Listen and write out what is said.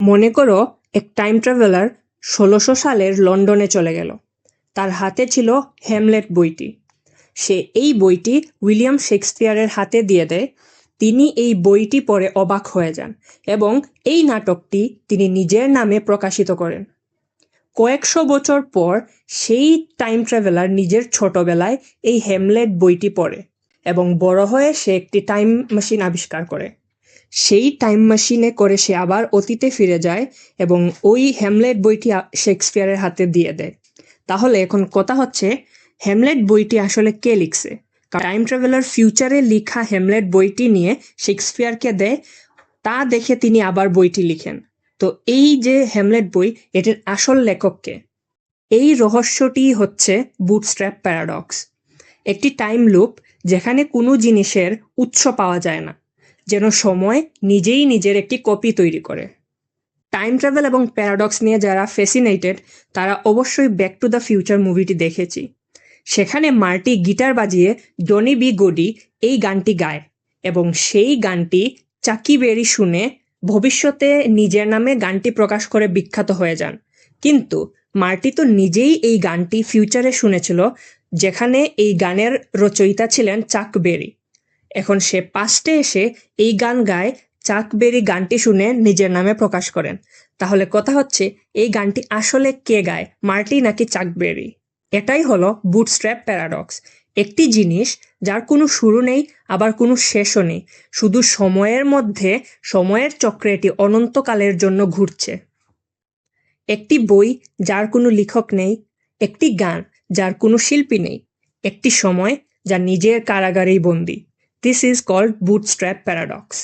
মনে করো, এক টাইম ট্রাভেলার ষোলোশো সালের লন্ডনে চলে গেল। তার হাতে ছিল হ্যামলেট বইটি। সে এই বইটি উইলিয়াম শেক্সপিয়ারের হাতে দিয়ে দেয়। তিনি এই বইটি পড়ে অবাক হয়ে যান এবং এই নাটকটি তিনি নিজের নামে প্রকাশিত করেন। কয়েকশো বছর পর সেই টাইম ট্রাভেলার নিজের ছোটবেলায় এই হ্যামলেট বইটি পড়ে এবং বড় হয়ে সে একটি টাইম মেশিন আবিষ্কার করে। সেই টাইম মেশিনে করে সে আবার অতীতে ফিরে যায় এবং ওই হ্যামলেট বইটি শেক্সপিয়ারের হাতে দিয়ে দেয়। তাহলে এখন কথা হচ্ছে হ্যামলেট বইটি আসলে কে লিখছে? টাইম ট্রাভেলার ফিউচারে লিখা হ্যামলেট বইটি নিয়ে শেক্সপিয়ারকে দেয়, তা দেখে তিনি আবার বইটি লিখেন। তো এই যে হ্যামলেট বই, এটির আসল লেখককে এই রহস্যটি হচ্ছে বুটস্ট্র্যাপ প্যারাডক্স একটি টাইম লুপ যেখানে কোনো জিনিসের উৎস পাওয়া যায় না। যেন সময় নিজেই নিজের একটি কপি তৈরি করে। টাইম ট্রাভেল এবং প্যারাডক্স নিয়ে যারা ফ্যাসিনেটেড তারা অবশ্যই ব্যাক টু দ্য ফিউচার মুভিটি দেখেছি। সেখানে মার্টি গিটার বাজিয়ে ডনি বি গোডি এই গানটি গায় এবং সেই গানটি চাকি বেরি শুনে ভবিষ্যতে নিজের নামে গানটি প্রকাশ করে বিখ্যাত হয়ে যান। কিন্তু মার্টি তো নিজেই এই গানটি ফিউচারে শুনেছিল, যেখানে এই গানের রচয়িতা ছিলেন চাক বেরি। এখন সে পাস্টে এসে এই গান গায় চাক বেরি গানটি শুনে নিজের নামে প্রকাশ করেন। তাহলে কথা হচ্ছে, এই গানটি আসলে কে গায়? মার্টি নাকি চাক বেরি? এটাই হলো বুটস্ট্র্যাপ প্যারাডক্স। একটি জিনিস যার কোনো শুরু নেই, আবার কোনো শেষও নেই। শুধু সময়ের মধ্যে, সময়ের চক্রে এটি অনন্তকালের জন্য ঘুরছে। একটি বই যার কোনো লেখক নেই, একটি গান যার কোনো শিল্পী নেই, একটি সময় যা নিজের কারাগারেই বন্দী। This is called bootstrap paradox